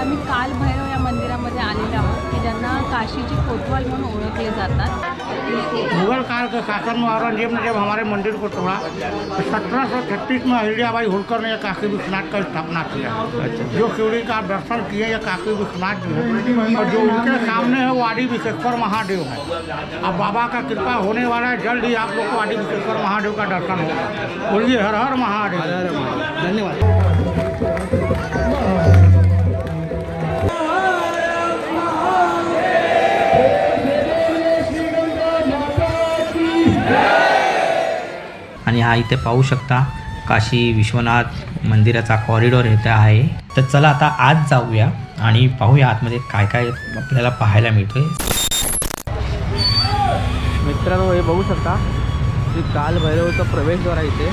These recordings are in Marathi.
आम्ही काल भैरव या मंदिरामध्ये आलेलो आहोत की ज्यांना काशीची कोतवाल म्हणून ओळखले जातात. मुगल काल के शासन में औरंगजेब ने जब हमारे मंदिर को तोड़ा तो सत्रह सौ छत्तीस में अहिल्याबाई होलकर ने काशी विश्वनाथ का स्थापना किया। जो शिवड़ी का दर्शन किए ये काशी विश्वनाथ जी है। और जो उनके सामने है वो आदि विश्वेश्वर महादेव है। अब बाबा का कृपा होने वाला है जल्द ही आप लोग को आदि विश्वेश्वर महादेव का दर्शन होगा। बोलिए हर हर महादेव। धन्यवाद। आणि हा इथे पाहू शकता काशी विश्वनाथ मंदिराचा कॉरिडॉर इथे आहे. तर चला आता आज जाऊया आणि पाहूया आतमध्ये काय काय आपल्याला पाहायला मिळतोय. मित्रांनो हे बघू शकता श्री काल भैरवचं प्रवेशद्वार आहे इथे.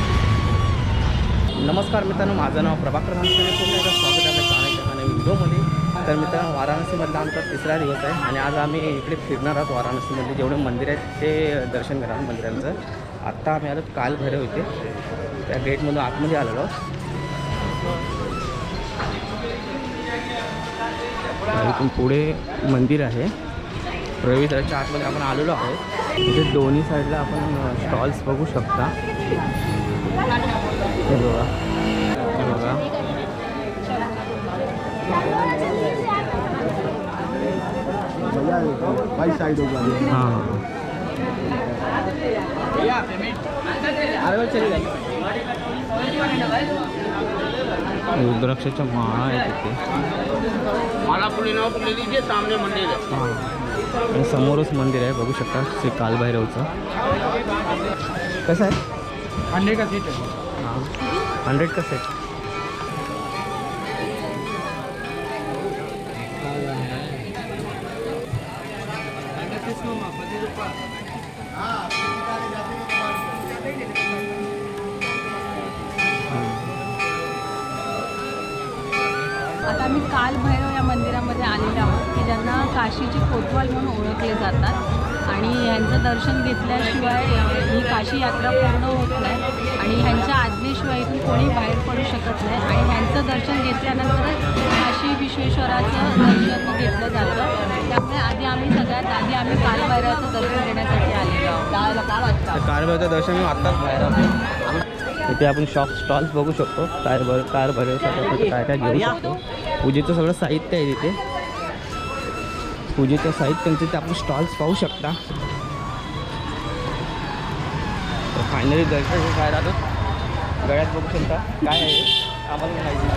नमस्कार मित्रांनो माझं नाव प्रभाकर माणसाने पुन्हा एकदा स्वागत आहे आपल्या व्हिडिओमध्ये. तर मित्रांनो वाराणसीमधला आमचा तिसरा दिवस आहे आणि आज आम्ही इकडे फिरणार आहोत वाराणसीमध्ये. जेवढे मंदिर आहेत ते दर्शन करणार मंदिरांचं. आत्ता आम्ही आलो काल भैरव इथे. त्या गेटमधून आतमध्ये आलेलो. इथून पुढे मंदिर आहे. प्रवेशद्वाराच्या आतमध्ये आपण आलेलो आहोत. इथे दोन्ही साईडला आपण स्टॉल्स बघू शकता. हे बघा. हे बघा. हां. रुद्राक्षाच्या माळा आहेत तिथे माला पुली नाव ले लीजिए सामने मंदिर है हां. आणि समोरच मंदिर आहे बघू शकता श्री कालभैरवचं. कसं आहे? अंडे का सीट है हां हंड्रेड का सेट काशीची कोतवाल म्हणून ओळखले जातात. आणि यांचं दर्शन घेतल्याशिवाय ही काशी यात्रा पूर्ण होत नाही. आणि ह्यांच्या आज्ञेशिवाय इथून कोणी बाहेर पडू शकत नाही. आणि ह्यांचं दर्शन घेतल्यानंतर काशी विश्वेश्वराचं दर्शन घेतलं जातं. त्यामुळे आधी आम्ही सगळ्यात आधी आम्ही कालभैरवाचं दर्शन घेण्यासाठी आलेलो आहोत. तर दर्शन आत्ताच बाहेर आहोत. इथे आपण शॉप स्टॉल्स बघू शकतो. कार भर कार भैरवसाठी काय काय घेऊ शकतो. पूजेचं सगळं साहित्य आहे तिथे. पूजेचं साहित्य ते आपण स्टॉल्स पाहू शकता. तर फायनली दर्शन काय राहतो आलो. गळ्यात बघू शकता काय आहे. आम्हाला माहिती.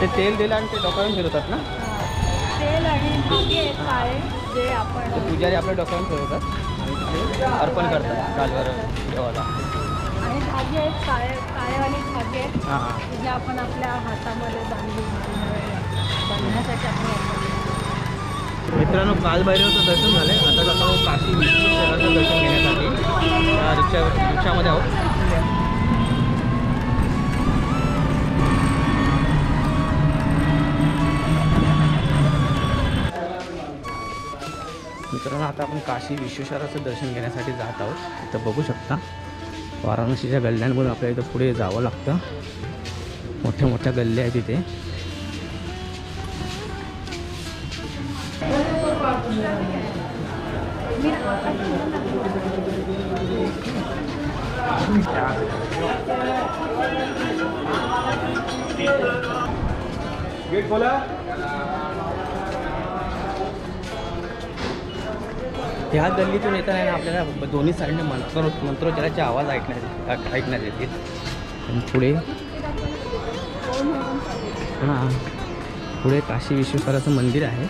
ते तेल दिलं आणि ते डोक्यावर फिरवतात ना? तेल आणि जे आपण पुजारी आपल्या डोक्यावर फिरवतात. अर्पण करतात. कालवर देवाला धागे आहेत काळे काळेवाले धागे आहेत हां जे आपण आपल्या हातामध्ये बांधण्यासाठी आपण. मित्रांनो कालभैरवचं दर्शन झालं आहे आता जातो काशी विश्वेश्वराचं दर्शन घेण्यासाठी. रिक्षा रिक्षामध्ये आहोत. मित्रांनो आता आपण काशी विश्वेश्वराचं दर्शन घेण्यासाठी जात आहोत. इथं बघू शकता वाराणसीच्या गल्ल्यांमधून आपल्याला इथं पुढे जावं लागतं मोठ्या मोठ्या गल्ल्या आहेत इथे ह्या गल्लीतून येताना ना आपल्याला दोन्ही साईडने मंत्र मंत्रोच्चाराचे आवाज ऐकण्यात ऐकण्यात येतील आणि पुढे हां पुढे काशी विश्वेश्वराचं मंदिर आहे.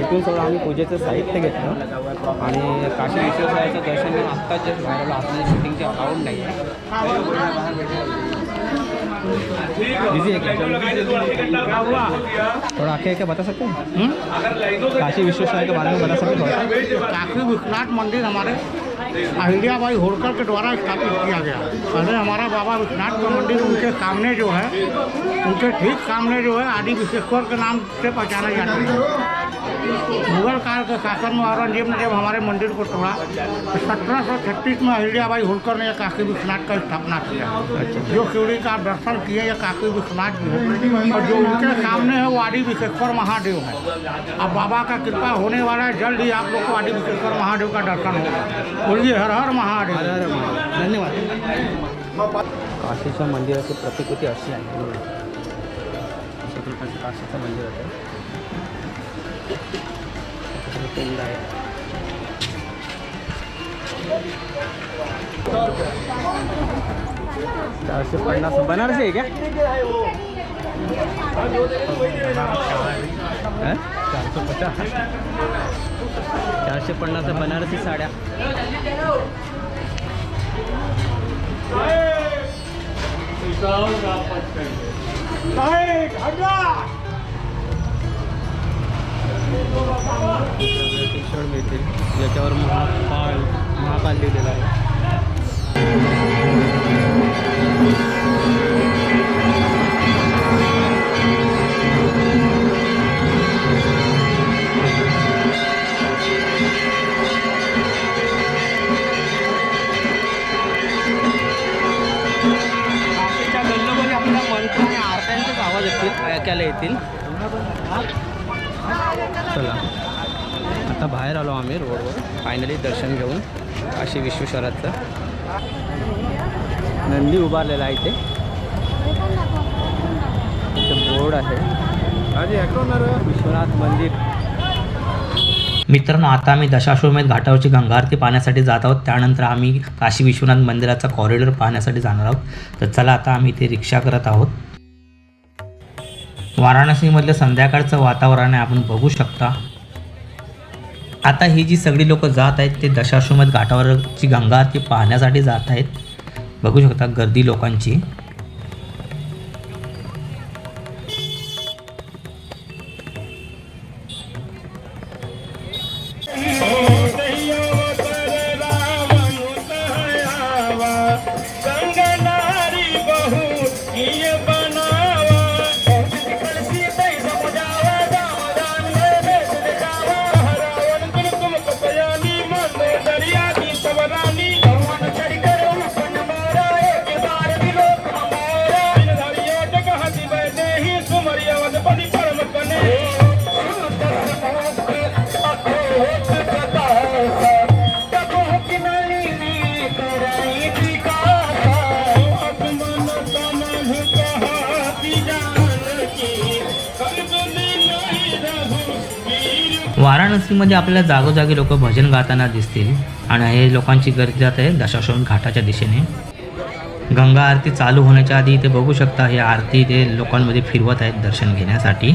इथून सगळं आम्ही पूजेचं साहित्य घेतलं. आणि काशी विश्वेश्वराचं दर्शन आत्ताच जस्ट बाहेर आपल्याला शूटिंगचे अलाउड नाही आहे. बिझी है क्या थोड़ा आके क्या बता सकते हैं? काशी विश्वेश्वर के बारे में बता सकते हैं? काशी विश्वनाथ मंदिर हमारे अहिल्याबाई होलकर के द्वारा स्थापित किया गया। पहले हमारा बाबा विश्वनाथ का मंदिर उनके सामने जो है उनके ठीक सामने जो है आदि विश्वेश्वर के नाम से पहचाना जाता है। मुगल काल के शासन में औरंगज़ेब ने जब हमारे मंदिर को तोड़ा। तो सत्रह सौ छत्तीस में अहिल्याबाई होलकर ने यह काशी विश्वनाथ का स्थापना किया। जो शिवड़ी का दर्शन किए यह काशी विश्वनाथ जी है। और जो उनके सामने है वो आदि विश्वेश्वर महादेव है। अब बाबा का कृपा होने वाला है जल्द ही आप लोग को आदि विश्वेश्वर महादेव का दर्शन होगा। बोलिए हर हर महादेव। हर हर महादेव। धन्यवाद। काशीच्या मंदिराची प्रतिकृती अशी आहे अशा प्रकारचं काशीचं मंदिर आहे चारशे पन्नास बनारसी आहे क्या चारशे पचास चारशे पन्नास बनारसी साड्या. टी शर्ट मिळतील. ज्याच्यावर महाकाल महाकाल लिहिलेला आहे. गल्लोमध्ये आपल्या मंत्र आणि आरत्यांचेच आवाज येतील ऐकायला येतील. चला. आता बाहेर आलो आम्ही रोडवर. फायनली दर्शन घेऊन काशी विश्वेश्वराचं नंदी उभारलेला आहे इथे. इथे बोर्ड आहे. विश्वनाथ मंदिर. मित्रांनो आता आम्ही दशाश्वमेध घाटावरची गंगा आरती पाहण्यासाठी जात आहोत. त्यानंतर आम्ही काशी विश्वनाथ मंदिराचा कॉरिडॉर पाहण्यासाठी जाणार आहोत. तर चला आता आम्ही इथे रिक्षा करत आहोत. वाराणसीमधलं संध्याकाळचं वातावरण आहे आपण बघू शकता. आता ही जी सगळी लोक जात आहेत ते दशाश्वमेध घाटावरची गंगा ती पाहण्यासाठी जात आहेत. बघू शकता गर्दी लोकांची. वाराणसीमध्ये आपल्याला जागोजागी लोक भजन गाताना दिसतील आणि हे लोकांची गर्दी जात आहे दशाश्वमेध घाटाच्या दिशेने. गंगा आरती चालू होण्याच्या आधी इथे बघू शकता ही आरती ते लोकांमध्ये फिरवत आहेत दर्शन घेण्यासाठी.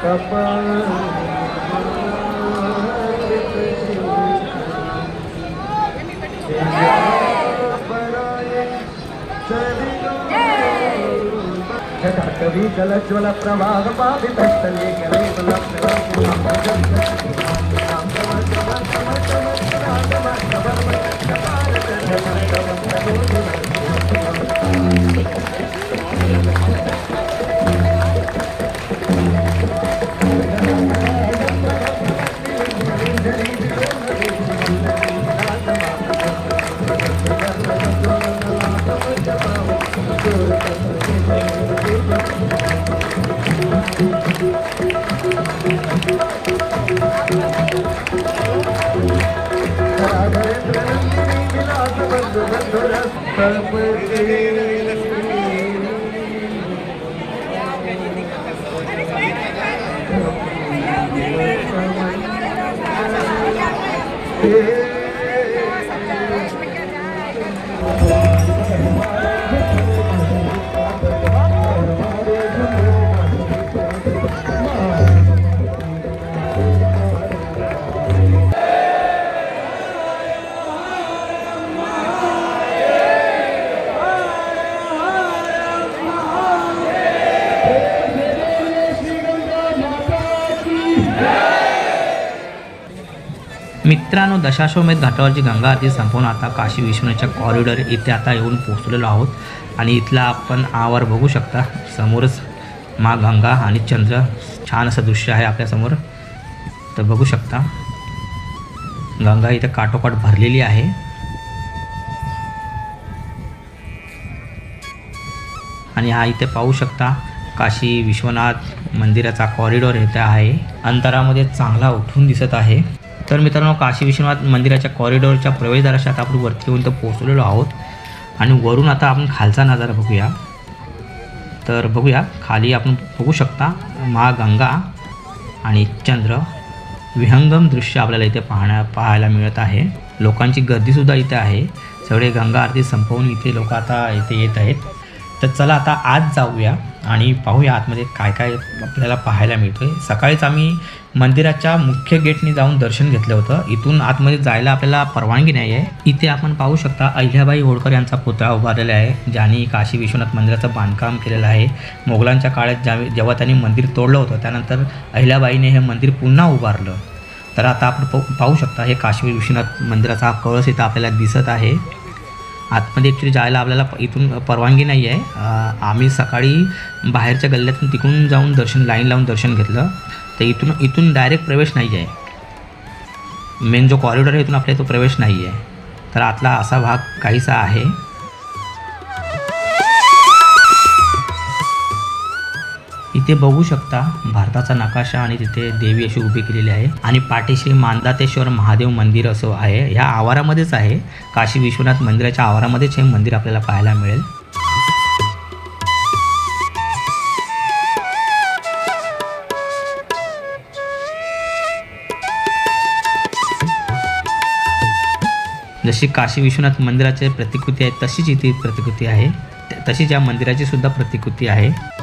Kapal कवी जलज्वल प्रवाह पावितस्थले birthday to you. मित्रांनो दशाश्वमेध घाटावरची गंगा आरती संपूर्ण आता काशी विश्वनाथच्या कॉरिडॉर इथे आता येऊन पोहोचलेलो आहोत. आणि इथला आपण आवार बघू शकता. समोरच मा गंगा आणि चंद्र छान असं दृश्य आहे आपल्यासमोर तर बघू शकता गंगा इथे काठोकाठ भरलेली आहे. आणि हा इथे पाहू शकता काशी विश्वनाथ मंदिराचा कॉरिडॉर इथे आहे. अंतरामध्ये चांगला उठून दिसत आहे. तर मित्रांनो काशी विश्वनाथ मंदिराच्या कॉरिडॉरच्या प्रवेशद्वाराशी आता आपण वरती येऊन तर पोहोचलेलो आहोत. आणि वरून आता आपण खालचा नजारा बघूया. तर बघूया खाली आपण बघू शकता मा गंगा आणि चंद्र. विहंगम दृश्य आपल्याला इथे पाहण्या पाहायला मिळत आहे. लोकांची गर्दीसुद्धा इथे आहे. सगळे गंगा आरती संपवून इथे लोक आता इथे येत आहेत. तर चला आता आज जाऊया आणि पाहूया आतमध्ये काय काय आपल्याला पाहायला मिळतं आहे सकाळीच आम्ही मंदिराच्या मुख्य गेटने जाऊन दर्शन घेतलं होतं. इथून आतमध्ये जायला आपल्याला परवानगी नाही आहे. इथे आपण पाहू शकता अहिल्याबाई होळकर यांचा पुतळा उभारलेला आहे ज्यांनी काशी विश्वनाथ मंदिराचं बांधकाम केलेलं आहे. मोगलांच्या काळात ज्या जेव्हा त्यांनी मंदिर तोडलं होतं त्यानंतर अहिल्याबाईने हे मंदिर पुन्हा उभारलं. तर आता आपण पाहू पाहू शकता हे काशी विश्वनाथ मंदिराचा हा कळस इथं आपल्याला दिसत आहे. आतमध्ये ॲक्च्युली जायला आपल्याला इथून परवानगी नाही आहे. आम्ही सकाळी बाहेरच्या गल्ल्यातून तिकडून जाऊन दर्शन लाईन लावून दर्शन घेतलं. तर इथून इथून डायरेक्ट प्रवेश नाही आहे. मेन जो कॉरिडॉर आहे इथून आपल्या तो प्रवेश नाही आहे. तर आतला असा भाग काहीसा आहे. इथे बघू शकता भारताचा नकाशा आणि तिथे देवी अशी उभी केलेली आहे. आणि पाठीशी मानदातेश्वर महादेव मंदिर असं आहे. ह्या आवारामध्येच आहे. काशी विश्वनाथ मंदिराच्या आवारामध्येच हे मंदिर आपल्याला पाहायला मिळेल. जशी काशी विश्वनाथ मंदिराची प्रतिकृती आहे तशीच इथे प्रतिकृती आहे. तशीच या मंदिराची सुद्धा प्रतिकृती आहे.